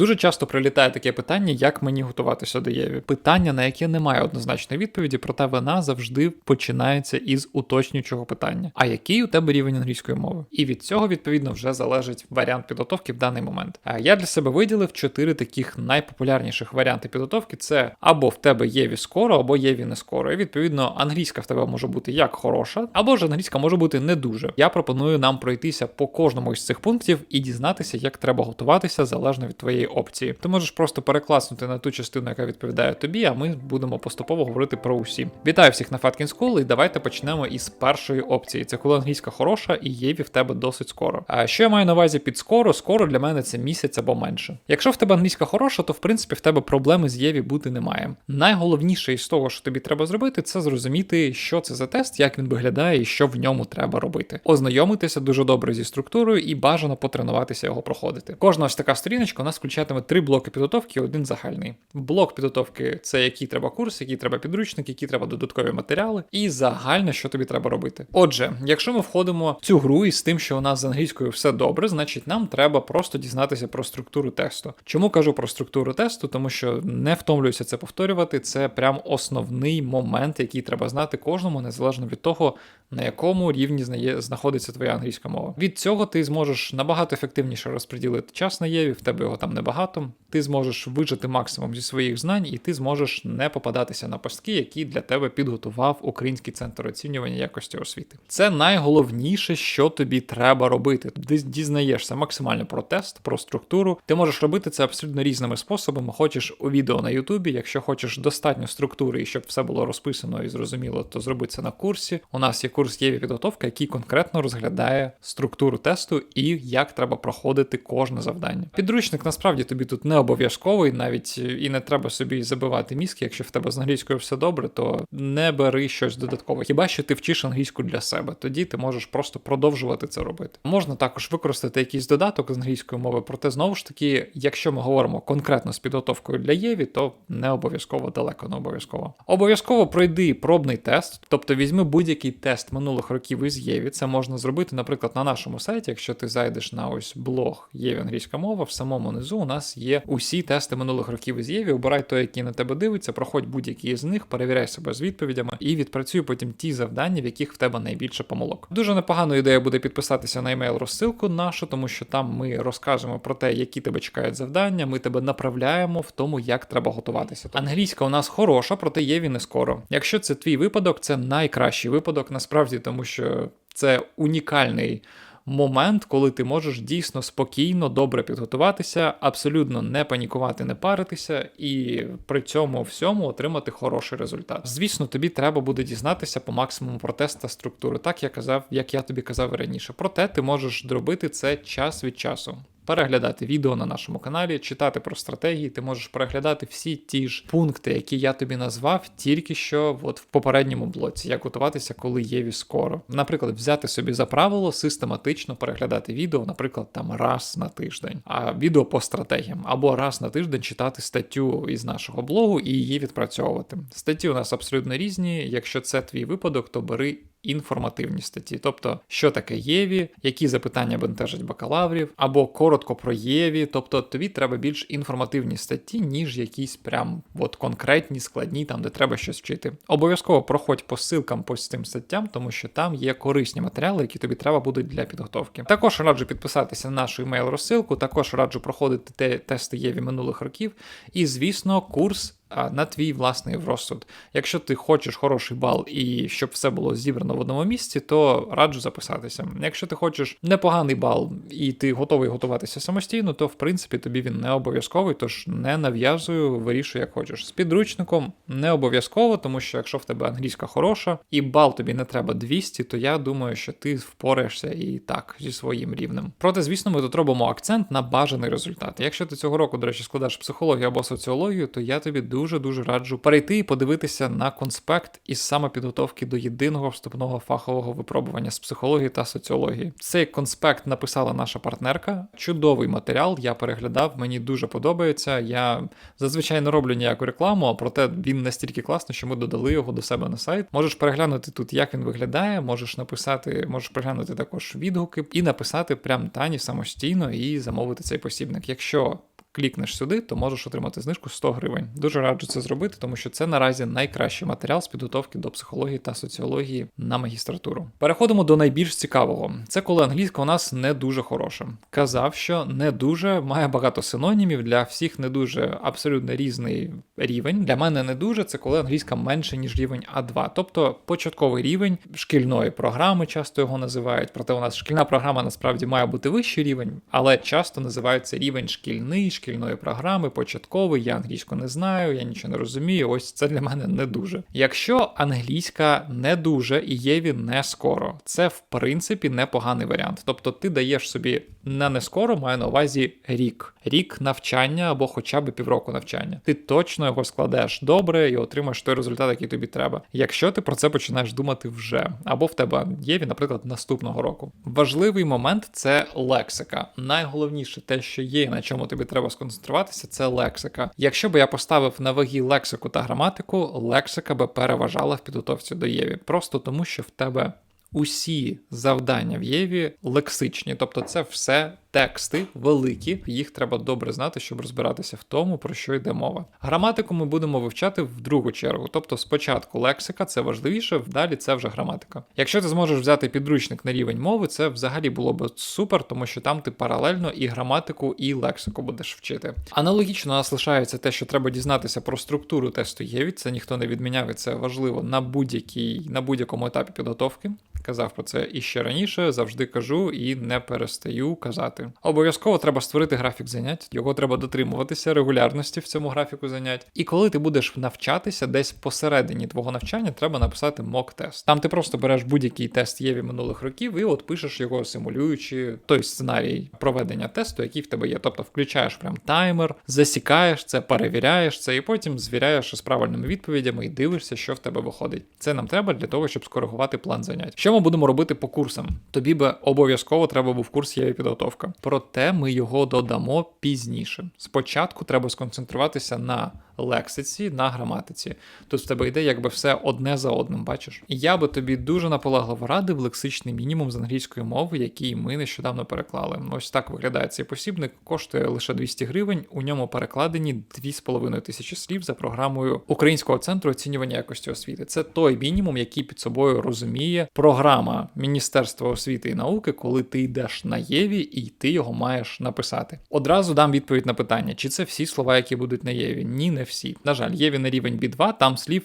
Дуже часто прилітає таке питання, як мені готуватися до Єві. Питання, на яке немає однозначної відповіді, проте вона завжди починається із уточнюючого питання. А який у тебе рівень англійської мови? І від цього відповідно вже залежить варіант підготовки в даний момент. А я для себе виділив чотири таких найпопулярніших варіанти підготовки: це або в тебе Єві скоро, або Єві не скоро. І відповідно англійська в тебе може бути як хороша, або ж англійська може бути не дуже. Я пропоную нам пройтися по кожному із цих пунктів і дізнатися, як треба готуватися залежно від твоєї опції. Ти можеш просто перекласнути на ту частину, яка відповідає тобі, а ми будемо поступово говорити про усі. Вітаю всіх на Fatkin School і давайте почнемо із першої опції. Це коли англійська хороша і Єві в тебе досить скоро. А що я маю на увазі під скоро? Скоро для мене це місяць або менше. Якщо в тебе англійська хороша, то в принципі в тебе проблеми з Єві бути немає. Найголовніше із того, що тобі треба зробити, це зрозуміти, що це за тест, як він виглядає і що в ньому треба робити. Ознайомитися дуже добре зі структурою і бажано потренуватися його проходити. Кожна ось така сторіночка у нас включатиме три блоки підготовки, один загальний. Блок підготовки це який треба курс, який треба підручник, які треба додаткові матеріали, і загально, що тобі треба робити. Отже, якщо ми входимо в цю гру із тим, що у нас з англійською все добре, значить нам треба просто дізнатися про структуру тесту. Чому кажу про структуру тесту? Тому що не втомлююся це повторювати. Це прям основний момент, який треба знати кожному, незалежно від того, на якому рівні знаходиться твоя англійська мова. Від цього ти зможеш набагато ефективніше розподілити час на Єві, в тебе його там небагато. Ти зможеш вижити максимум зі своїх знань, і ти зможеш не попадатися на пастки, які для тебе підготував Український центр оцінювання якості освіти. Це найголовніше, що тобі треба робити. Ти дізнаєшся максимально про тест, про структуру. Ти можеш робити це абсолютно різними способами. Хочеш у відео на Ютубі, якщо хочеш достатньо структури і щоб все було розписано і зрозуміло, то зроби це на курсі. У нас є курс Єві підготовка, який конкретно розглядає структуру тесту і як треба проходити кожне завдання. Підручник насправді тобі тут не обов'язковий, навіть і не треба собі забивати мізки. Якщо в тебе з англійською все добре, то не бери щось додаткове. Хіба що ти вчиш англійську для себе, тоді ти можеш просто продовжувати це робити. Можна також використати якийсь додаток з англійської мови, проте знову ж таки, якщо ми говоримо конкретно з підготовкою для Єві, то не обов'язково далеко не обов'язково. Обов'язково пройди пробний тест, тобто візьми будь-який тест минулих років із Єві. Це можна зробити, наприклад, на нашому сайті, якщо ти зайдеш на ось блог Єві англійська мова, в самому низу у нас є усі тести минулих років із Єві. Обирай той, який на тебе дивиться, проходь будь-який з них, перевіряй себе з відповідями і відпрацюй потім ті завдання, в яких в тебе найбільше помилок. Дуже непоганою ідея буде підписатися на емейл розсилку нашу, тому що там ми розкажемо про те, які тебе чекають завдання. Ми тебе направляємо в тому, як треба готуватися. Англійська у нас хороша, проте Єві не скоро. Якщо це твій випадок, це найкращий випадок, насправді, тому що це унікальний момент, коли ти можеш дійсно спокійно, добре підготуватися, абсолютно не панікувати, не паритися, і при цьому всьому отримати хороший результат. Звісно, тобі треба буде дізнатися по максимуму про тест та структури, так я казав, як я тобі казав раніше. Проте ти можеш зробити це час від часу переглядати відео на нашому каналі, читати про стратегії. Ти можеш переглядати всі ті ж пункти, які я тобі назвав, тільки що от в попередньому блоці, як готуватися, коли є скоро. Наприклад, взяти собі за правило систематично переглядати відео, наприклад, там раз на тиждень, а відео по стратегіям, або раз на тиждень читати статтю із нашого блогу і її відпрацьовувати. Статті у нас абсолютно різні. Якщо це твій випадок, то бери інформативні статті, тобто, що таке Єві, які запитання бентежать бакалаврів, або коротко про Єві, тобто тобі треба більш інформативні статті, ніж якісь прям от конкретні, складні, там де треба щось вчити. Обов'язково проходь по ссылкам по цим статтям, тому що там є корисні матеріали, які тобі треба будуть для підготовки. Також раджу підписатися на нашу емейл розсилку, також раджу проходити те тести Єві минулих років. І, звісно, курс на твій власний розсуд. Якщо ти хочеш хороший бал і щоб все було зібрано в одному місці, то раджу записатися. Якщо ти хочеш непоганий бал і ти готовий готуватися самостійно, то в принципі тобі він не обов'язковий, тож не нав'язую, вирішуй, як хочеш. З підручником не обов'язково, тому що якщо в тебе англійська хороша і бал тобі не треба 200, то я думаю, що ти впораєшся і так зі своїм рівнем. Проте, звісно, ми тут робимо акцент на бажаний результат. Якщо ти цього року, до речі, складаєш психологію або соціологію, то я тобі дуже дуже-дуже раджу перейти і подивитися на конспект із самопідготовки до єдиного вступного фахового випробування з психології та соціології. Цей конспект написала наша партнерка. Чудовий матеріал, я переглядав, мені дуже подобається. Я зазвичай не роблю ніяку рекламу, а проте він настільки класний, що ми додали його до себе на сайт. Можеш переглянути тут, як він виглядає, можеш написати, можеш переглянути також відгуки і написати прям Тані самостійно і замовити цей посібник. Якщо клікнеш сюди, то можеш отримати знижку 100 гривень. Дуже раджу це зробити, тому що це наразі найкращий матеріал з підготовки до психології та соціології на магістратуру. Переходимо до найбільш цікавого. Це коли англійська у нас не дуже хороша. Казав, що не дуже має багато синонімів для всіх не дуже абсолютно різний рівень. Для мене не дуже це коли англійська менше ніж рівень А2, тобто початковий рівень шкільної програми, часто його називають. Проте у нас шкільна програма насправді має бути вищий рівень, але часто називається рівень шкільний, шкільної програми, початковий. Я англійську не знаю, я нічого не розумію. Ось це для мене не дуже. Якщо англійська не дуже і єві не скоро, це в принципі непоганий варіант. Тобто ти даєш собі на не скоро, маю на увазі рік, рік навчання або хоча б півроку навчання. Ти точно його складеш добре і отримаєш той результат, який тобі треба. Якщо ти про це починаєш думати вже, або в тебе єві, наприклад, наступного року. Важливий момент це лексика. Найголовніше те, що є, на чому тобі треба сконцентруватися, це лексика. Якщо б я поставив на вагі лексику та граматику, лексика би переважала в підготовці до єві, просто тому що в тебе усі завдання в Єві лексичні, тобто це все тексти великі, їх треба добре знати, щоб розбиратися в тому, про що йде мова. Граматику ми будемо вивчати в другу чергу, тобто спочатку лексика це важливіше, далі це вже граматика. Якщо ти зможеш взяти підручник на рівень мови, це взагалі було б супер, тому що там ти паралельно і граматику, і лексику будеш вчити. Аналогічно нас лишається те, що треба дізнатися про структуру тесту ЄВІ, це ніхто не відміняв, і це важливо на будь-якій на будь-якому етапі підготовки. Казав про це і ще раніше, завжди кажу і не перестаю казати. Обов'язково треба створити графік занять, його треба дотримуватися регулярності в цьому графіку занять. І коли ти будеш навчатися, десь посередині твого навчання треба написати мок-тест. Там ти просто береш будь-який тест Єві минулих років і от пишеш його, симулюючи той сценарій проведення тесту, який в тебе є. Тобто включаєш прям таймер, засікаєш це, перевіряєш це, і потім звіряєш з правильними відповідями і дивишся, що в тебе виходить. Це нам треба для того, щоб скоригувати план занять. Що будемо робити по курсам? Тобі би обов'язково треба був курс є підготовка. Проте ми його додамо пізніше. Спочатку треба сконцентруватися на лексиці, на граматиці. Тут в тебе йде якби все одне за одним, бачиш? І я би тобі дуже наполегливо радив лексичний мінімум з англійської мови, який ми нещодавно переклали. Ось так виглядає цей посібник, коштує лише 200 гривень. У ньому перекладені 2,5 тисячі слів за програмою Українського центру оцінювання якості освіти. Це той мінімум, який під собою розуміє програма Міністерства освіти і науки, коли ти йдеш на Єві і ти його маєш написати. Одразу дам відповідь на питання, чи це всі слова, які будуть на Єві? Ні, не всі. На жаль, Єві на рівень B2, там слів.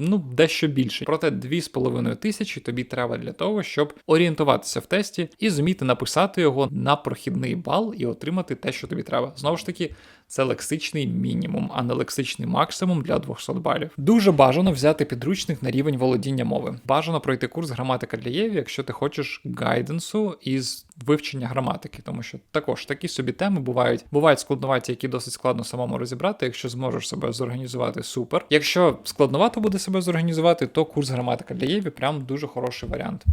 Ну, дещо більше. Проте 2,5 тисячі тобі треба для того, щоб орієнтуватися в тесті і зуміти написати його на прохідний бал і отримати те, що тобі треба. Знову ж таки, це лексичний мінімум, а не лексичний максимум для 200 балів. Дуже бажано взяти підручник на рівень володіння мови. Бажано пройти курс граматика для Єві, якщо ти хочеш гайденсу із вивчення граматики, тому що також такі собі теми бувають. Бувають складноваті, які досить складно самому розібрати. Якщо зможеш себе зорганізувати, супер. Якщо складновато буде себе зорганізувати, то курс граматика для Єві прям дуже хороший варіант.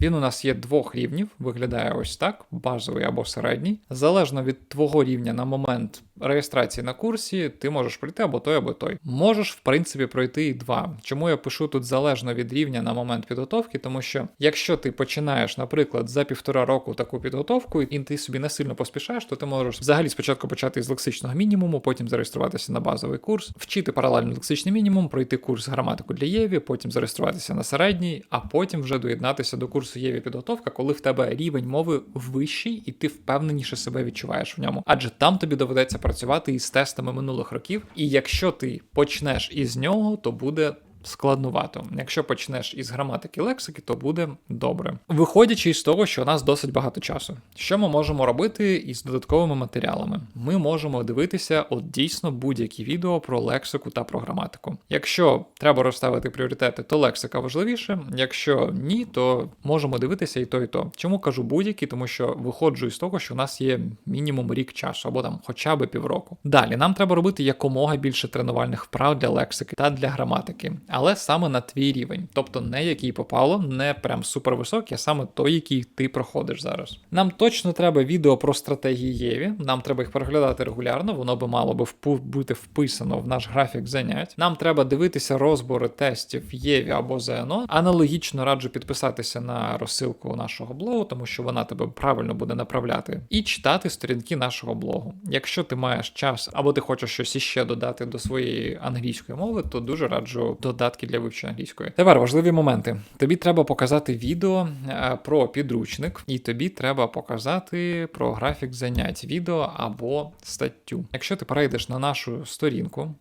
Він у нас є двох рівнів, виглядає ось так: базовий або середній. Залежно від твого рівня на момент реєстрації на курсі, ти можеш пройти або той, або той. Можеш, в принципі, пройти і два. Чому я пишу тут залежно від рівня на момент підготовки? Тому що якщо ти починаєш, наприклад, за півтора року таку підготовку, і ти собі не сильно поспішаєш, то ти можеш взагалі спочатку почати з лексичного мінімуму, потім зареєструватися на базовий курс, вчити паралельно лексичний мінімум, пройти курс граматику для Єві, потім зареєструватися на середній, а потім вже доєднатися до курсу Єві підготовка, коли в тебе рівень мови вищий, і ти впевненіше себе відчуваєш в ньому. Адже там тобі доведеться працювати із тестами минулих років, і якщо ти почнеш із нього, то буде складнувато. Якщо почнеш із граматики лексики, то буде добре. Виходячи із того, що у нас досить багато часу. Що ми можемо робити із додатковими матеріалами? Ми можемо дивитися от дійсно будь-які відео про лексику та про граматику. Якщо треба розставити пріоритети, то лексика важливіше. Якщо ні, то можемо дивитися і то, і то. Чому кажу будь-які, тому що виходжу із того, що у нас є мінімум рік часу, або там хоча б півроку. Далі нам треба робити якомога більше тренувальних вправ для лексики та для граматики але саме на твій рівень, тобто не який попало, не прям супер високий, а саме той, який ти проходиш зараз. Нам точно треба відео про стратегії Єві. Нам треба їх переглядати регулярно, воно би мало би бути вписано в наш графік занять. Нам треба дивитися розбори тестів Єві або ЗНО. Аналогічно раджу підписатися на розсилку нашого блогу, тому що вона тебе правильно буде направляти, і читати сторінки нашого блогу. Якщо ти маєш час або ти хочеш щось іще додати до своєї англійської мови, то дуже раджу додатки для вивчення англійської. Тепер важливі моменти. Тобі треба показати відео е, про підручник, і тобі треба показати про графік занять відео або статтю. Якщо ти перейдеш на нашу сторінку,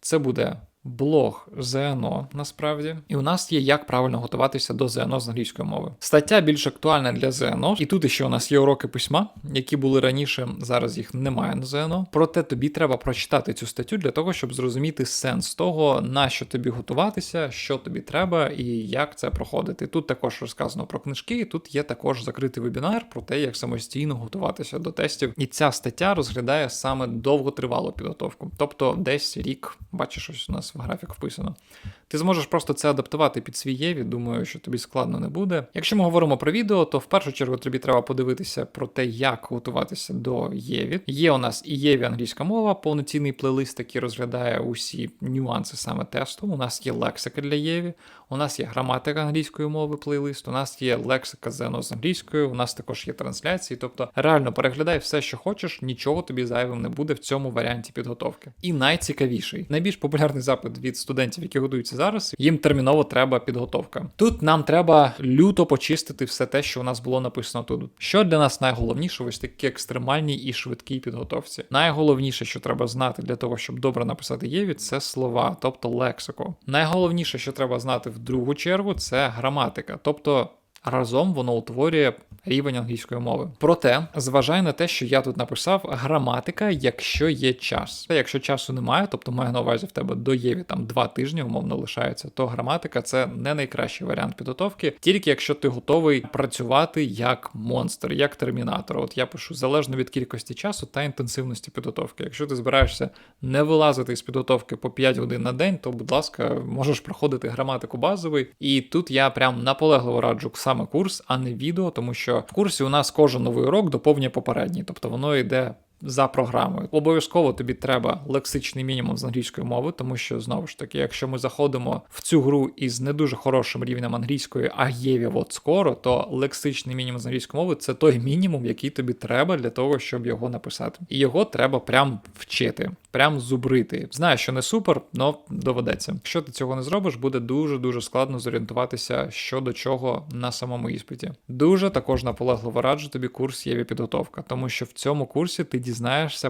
це буде блог ЗНО насправді, і у нас є як правильно готуватися до ЗНО з англійської мови. Стаття більш актуальна для ЗНО, і тут ще у нас є уроки письма, які були раніше. Зараз їх немає на ЗНО. Проте тобі треба прочитати цю статтю для того, щоб зрозуміти сенс того, на що тобі готуватися, що тобі треба і як це проходити. Тут також розказано про книжки, і тут є також закритий вебінар про те, як самостійно готуватися до тестів. І ця стаття розглядає саме довготривалу підготовку, тобто десь рік, бачиш, ось у нас в графік вписано. Ти зможеш просто це адаптувати під свій Єві. Думаю, що тобі складно не буде. Якщо ми говоримо про відео, то в першу чергу тобі треба подивитися про те, як готуватися до Єві. Є у нас і Єві англійська мова, повноцінний плейлист, який розглядає усі нюанси саме тесту. У нас є лексика для Єві, у нас є граматика англійської мови, плейлист, у нас є лексика ЗНО з англійською, у нас також є трансляції. Тобто реально переглядай все, що хочеш, нічого тобі зайвим не буде в цьому варіанті підготовки. І найцікавіший, найбільш популярний запит від студентів, які готуються зараз, їм терміново треба підготовка. Тут нам треба люто почистити все те, що у нас було написано тут. Що для нас найголовніше ось такі екстремальні і швидкій підготовці? Найголовніше, що треба знати для того, щоб добре написати Єві, це слова, тобто лексику. Найголовніше, що треба знати в другу чергу, це граматика, тобто. Разом воно утворює рівень англійської мови. Проте, зважай на те, що я тут написав граматика, якщо є час. Якщо часу немає, тобто маю на увазі в тебе до Єві там два тижні, умовно лишається, то граматика це не найкращий варіант підготовки, тільки якщо ти готовий працювати як монстр, як термінатор. От я пишу залежно від кількості часу та інтенсивності підготовки. Якщо ти збираєшся не вилазити з підготовки по 5 годин на день, то будь ласка, можеш проходити граматику базовий. І тут я прям наполегливо раджу саме курс, а не відео, тому що в курсі у нас кожен новий урок доповнює попередній, тобто воно йде. За програмою обов'язково тобі треба лексичний мінімум з англійської мови, тому що знову ж таки, якщо ми заходимо в цю гру із не дуже хорошим рівнем англійської, а єві от скоро, то лексичний мінімум з англійської мови це той мінімум, який тобі треба для того, щоб його написати. І його треба прям вчити, прям зубрити. Знаю, що не супер, але доведеться. Якщо ти цього не зробиш, буде дуже дуже складно зорієнтуватися що до чого на самому іспиті. Дуже також наполегливо раджу тобі курс Єві підготовка, тому що в цьому курсі ти дізнаєшся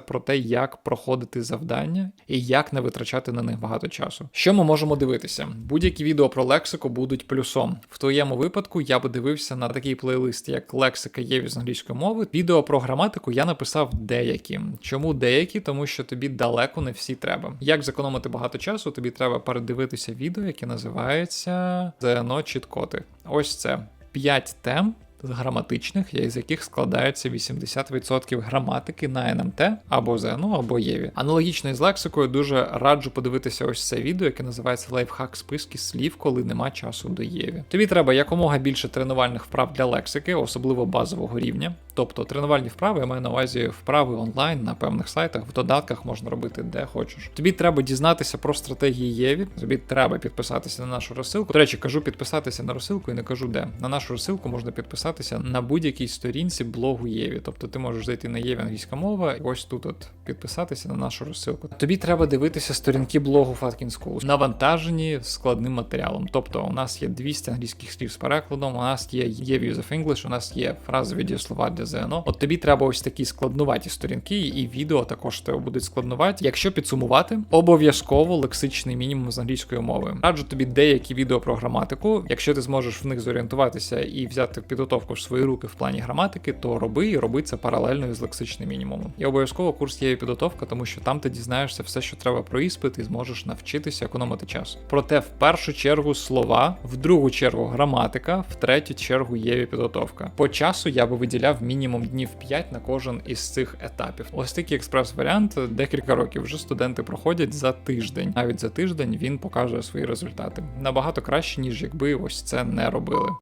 про те, як проходити завдання і як не витрачати на них багато часу. Що ми можемо дивитися? Будь-які відео про лексику будуть плюсом. В твоєму випадку я би дивився на такий плейлист, як лексика Єві з англійської мови. Відео про граматику я написав деякі. Чому деякі? Тому що тобі далеко не всі треба. Як зекономити багато часу? Тобі треба передивитися відео, яке називається ЗНО чіткоти. Ось це 5 тем граматичних, із яких складається 80% граматики на НМТ або ЗНО, або Єві. Аналогічно із лексикою дуже раджу подивитися ось це відео, яке називається лайфхак списки слів, коли нема часу до Єві. Тобі треба якомога більше тренувальних вправ для лексики, особливо базового рівня. Тобто тренувальні вправи, я маю на увазі вправи онлайн на певних сайтах, в додатках можна робити де хочеш. Тобі треба дізнатися про стратегії Єві. Тобі треба підписатися на нашу розсилку. До речі, кажу підписатися на розсилку і не кажу де. На нашу розсилку можна підписатися на будь-якій сторінці блогу Єві. Тобто ти можеш зайти на Єві англійська мова, і ось тут от підписатися на нашу розсилку. Тобі треба дивитися сторінки блогу Fatkin School, навантажені складним матеріалом. Тобто у нас є 200 англійських слів з перекладом, у нас є Єві of English, у нас є фразові дієслова для ЗНО. От тобі треба ось такі складнуваті сторінки, і відео також тебе будуть складнуваті. Якщо підсумувати, обов'язково лексичний мінімум з англійської мови. Раджу тобі деякі відео про граматику. Якщо ти зможеш в них зорієнтуватися і взяти підготовку в свої руки в плані граматики, то роби і роби це паралельно із лексичним мінімумом. І обов'язково курс є підготовка, тому що там ти дізнаєшся все, що треба про іспит, і зможеш навчитися економити час. Проте в першу чергу слова, в другу чергу граматика, в третю чергу є підготовка. По часу я би виділяв мінімум днів 5 на кожен із цих етапів. Ось такий експрес-варіант декілька років вже студенти проходять за тиждень. Навіть за тиждень він покаже свої результати. Набагато краще, ніж якби ось це не робили.